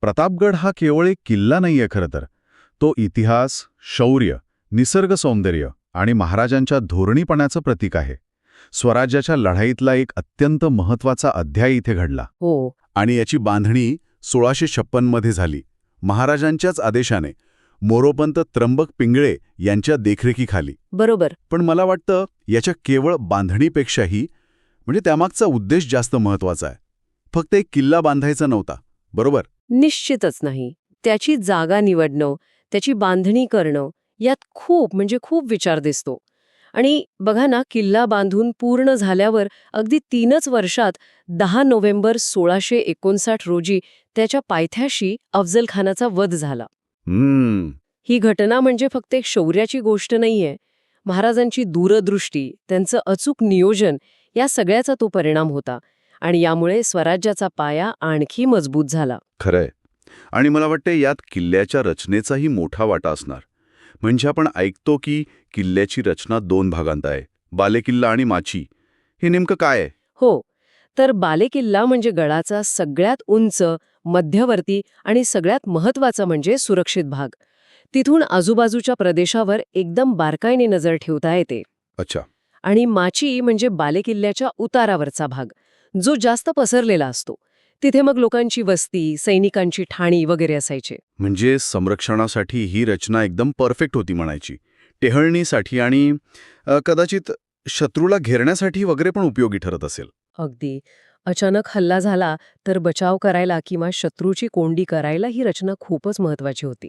प्रतापगड हा केवळ एक किल्ला नाहीये खरं तर. तो इतिहास शौर्य निसर्ग सौंदर्य आणि महाराजांच्या धोरणीपणाचं प्रतीक आहे. स्वराज्याच्या लढाईतला एक अत्यंत महत्त्वाचा अध्याय इथे घडला. हो. आणि याची बांधणी सोळाशे छप्पनमध्ये झाली. महाराजांच्याच आदेशाने मोरोपंत त्र्यंबक पिंगळे यांच्या देखरेखीखाली. बरोबर. पण मला वाटतं याच्या केवळ बांधणीपेक्षाही म्हणजे त्यामागचा उद्देश जास्त महत्त्वाचा आहे. फक्त एक किल्ला बांधायचा नव्हता. बरोबर? निश्चितच नाही. त्याची जागा निवडणं त्याची बांधणी करणं यात खूप म्हणजे खूप विचार दिसतो. आणि बघा ना किल्ला बांधून पूर्ण झाल्यावर अगदी तीनच वर्षात दहा नोव्हेंबर सोळाशे एकोणसाठ रोजी त्याच्या पायथ्याशी अफजल खानाचा वध झाला. हम्म. ही घटना म्हणजे फक्त एक शौर्याची गोष्ट नाहीये. महाराजांची दूरदृष्टी त्यांचं अचूक नियोजन या सगळ्याचा तो परिणाम होता. आणि यामुळे स्वराज्याचा पाया आणखी मजबूत झाला. खरंय. आणि मला वाटते यात किल्ल्याच्या रचनेचाही मोठा वाटा असणार. म्हणजे आपण ऐकतो की किल्ल्याची रचना दोन भागांत आहे बालेकिल्ला आणि माची. हे नेमकं काय आहे? हो तर बालेकिल्ला म्हणजे गडाचा सगळ्यात उंच मध्यवर्ती आणि सगळ्यात महत्त्वाचा म्हणजे सुरक्षित भाग. तिथून आजूबाजूच्या प्रदेशावर एकदम बारकाईने नजर ठेवता येते. अच्छा. आणि माची म्हणजे बालेकिल्ल्याच्या उतारावरचा भाग. जो जास्त पसरलेला असतो. तिथे मग लोकांची वस्ती सैनिकांची ठाणी वगैरे असायचे. म्हणजे संरक्षणासाठी ही रचना एकदम परफेक्ट होती म्हणायची. टेहळणीसाठी आणि कदाचित शत्रूला घेरण्यासाठी वगैरे पण उपयोगी ठरत असेल. अगदी. अचानक हल्ला झाला तर बचाव करायला किंवा शत्रूची कोंडी करायला ही रचना खूपच महत्वाची होती.